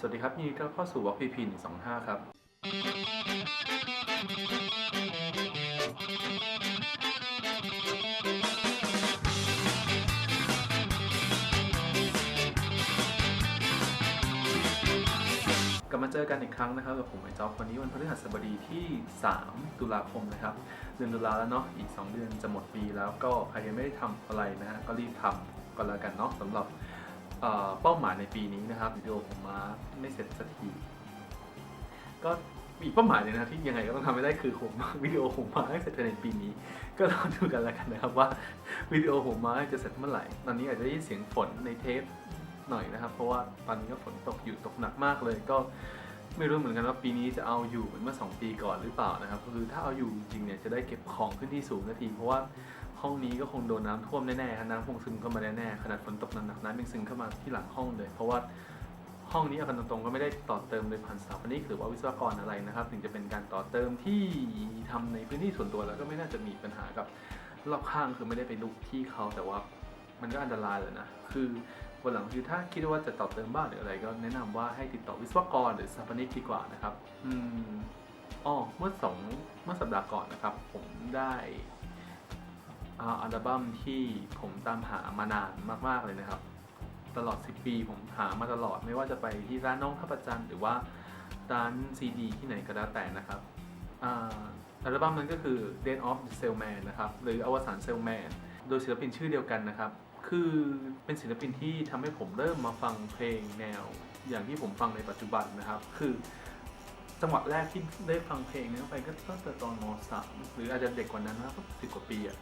สวัสดีครับยินดีต้อนรับเข้าสู่วอล์กพีพีหนึ่งสองห้าครับ กลับมาเจอกันอีกครั้งนะครับกับผมไอจ๊อบวันนี้วันพฤหัสบดีที่ 3 ตุลาคมนะครับเดือนตุลาแล้วเนาะอีก 2 เดือนจะหมดปีแล้วก็ใครยังไม่ได้ทำอะไรนะฮะก็รีบทำก็แล้วกันเนาะสำหรับ เป้าหมายในปีนี้นะครับวิดีโอผมมาไม่เสร็จสักที ก็มีเป้าหมายเลยนะที่ยังไงก็ต้องทำให้ได้คือผมวิดีโอผมมาให้เสร็จภายในปีนี้ ก็รอดูกันแล้วกันนะครับว่าวิดีโอผมมาจะเสร็จเมื่อไหร่ ตอนนี้อาจจะได้ยินเสียงฝนในเทปหน่อยนะครับ เพราะว่าตอนนี้ก็ฝนตกอยู่ตกหนักมากเลยก็ ไม่รู้เหมือนกันว่าปีนี้จะเอาอยู่เหมือนเมื่อ 2 ปีก่อนหรือเปล่านะครับคือถ้าเอาอยู่จริงเนี่ยจะได้เก็บของขึ้นที่สูงนาที เพราะว่าห้องนี้ก็คงโดนน้ำท่วมแน่ๆน้ำคงซึมเข้ามาแน่ๆขนาดฝนตกหนักๆน้ำยังซึมเข้ามาที่หลังห้องเลย เพราะว่าห้องนี้เอากันตรงๆก็ไม่ได้ต่อเติมโดยผ่านสถาปนิกหรือว่าวิศวกรอะไรนะครับ ถึงจะเป็นการต่อเติมที่ทำในพื้นที่ส่วนตัวแล้วก็ไม่น่าจะมีปัญหากับรอบข้างคือไม่ได้ไปลุกที่เขาแต่ว่ามันก็อันตรายเลยนะ คือ วันหลังคือถ้าคิดว่าจะต่อเติมบ้านหรืออะไรก็แนะนำว่าให้ติดต่อวิศวกรหรือสถาปนิกดีกว่านะครับ อืมอ๋อเมื่อสองเมื่อสัปดาห์ก่อนนะครับ ผมได้อัลบั้มที่ผมตามหามานานมากๆเลยนะครับ ตลอด 10 ปีผมหามาตลอดไม่ว่าจะไปที่ร้านน้องท่าประจันหรือว่าร้านซีดีที่ไหนก็แล้วแต่นะครับอัลบั้มนั้นก็คือ Dead of the Salesman นะครับ หรืออวสาน Salesman โดยศิลปินชื่อเดียวกันนะครับ คือเป็นศิลปินที่ทำให้ผมเริ่มมาฟังเพลงแนว อย่างที่ผมฟังในปัจจุบันนะครับ คือจังหวะแรกที่ได้ฟังเพลงนี้ไปก็ตั้งแต่ตอนม .3 หรืออาจจะเด็กกว่านั้นนะครับสิบกว่าปีอะ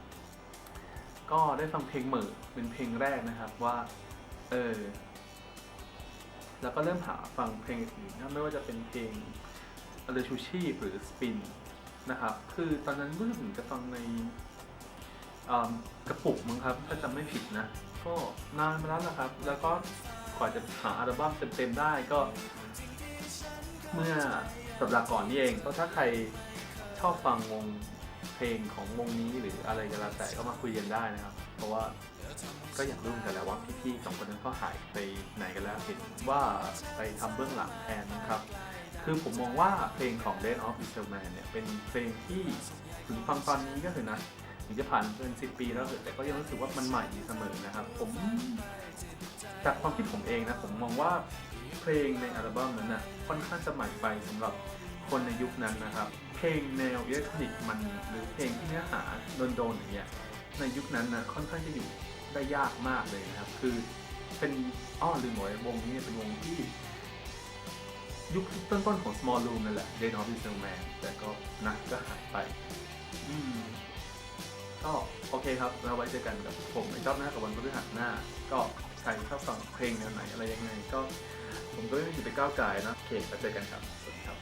ก็ได้ฟังเพลงเหม่อเป็นเพลงแรกนะครับว่าเออแล้วก็เริ่มหาฟังเพลงอื่นนะไม่ว่าจะเป็นเพลงอเลชูชีพหรือสปินนะครับ คือตอนนั้นรู้สึกเหมือนจะฟังใน กระปุกมั้งครับ ถ้าจำไม่ผิดนะ ก็นานมาแล้วนะครับ แล้วก็กว่าจะหาอัลบั้มเต็มๆได้ก็ เมื่อสัปดาห์ก่อนนี่เองก็ถ้าใครชอบฟังวงเพลงของวงนี้หรืออะไรก็แล้วแต่ก็มาคุยกันได้นะครับ เพราะว่าก็อยากรู้เหมือนกันแล้วว่าพี่ๆสองคนนั้นเขาหายไปไหนกันแล้วเห็นว่าไปทำเบื้องหลังแทนนะครับ คือผมมองว่าเพลงของ Dead of i s r a e l Man เนี่ยเป็นเพลงที่ถึงฟังตอนนี้ก็คือนะ ถึงจะผ่านเป็นสิปีแล้วแต่ก็ยังรู้สึกว่ามันใหม่อยู่เสมอนะครับ ผมจากความคิดผมเองนะผมมองว่าเพลงในอัลบั้มนั้นนะค่อนข้างจะใหม่ไปสำหรับคนในยุคนั้นนะครับ เพลงแนวอิเล็กทรอนิกส์มันหรือเพลงที่เนื้อหาโดนๆอย่างเงี้ยในยุคนั้นนะค่อนข้างจะอยู่ได้ยากมากเลยนะครับ คือเป็นอ้อลืมบอกไปวงนี้เป็นวงที่ยุคต้นๆของ Small Room นั่นแหละ Day of the Man แต่ก็นะก็หายไป ก็โอเคครับแล้วไว้เจอกันกับผมในรอบหน้ากับวันพฤหัสหน้า ก็ใครชอบฟังเพลงแนวไหนอะไรยังไงก็ ผมก็ไม่มีสิทธิ์ไปก้าวไก่นะโอเคแล้วเจอกันครับสวัสดีครับ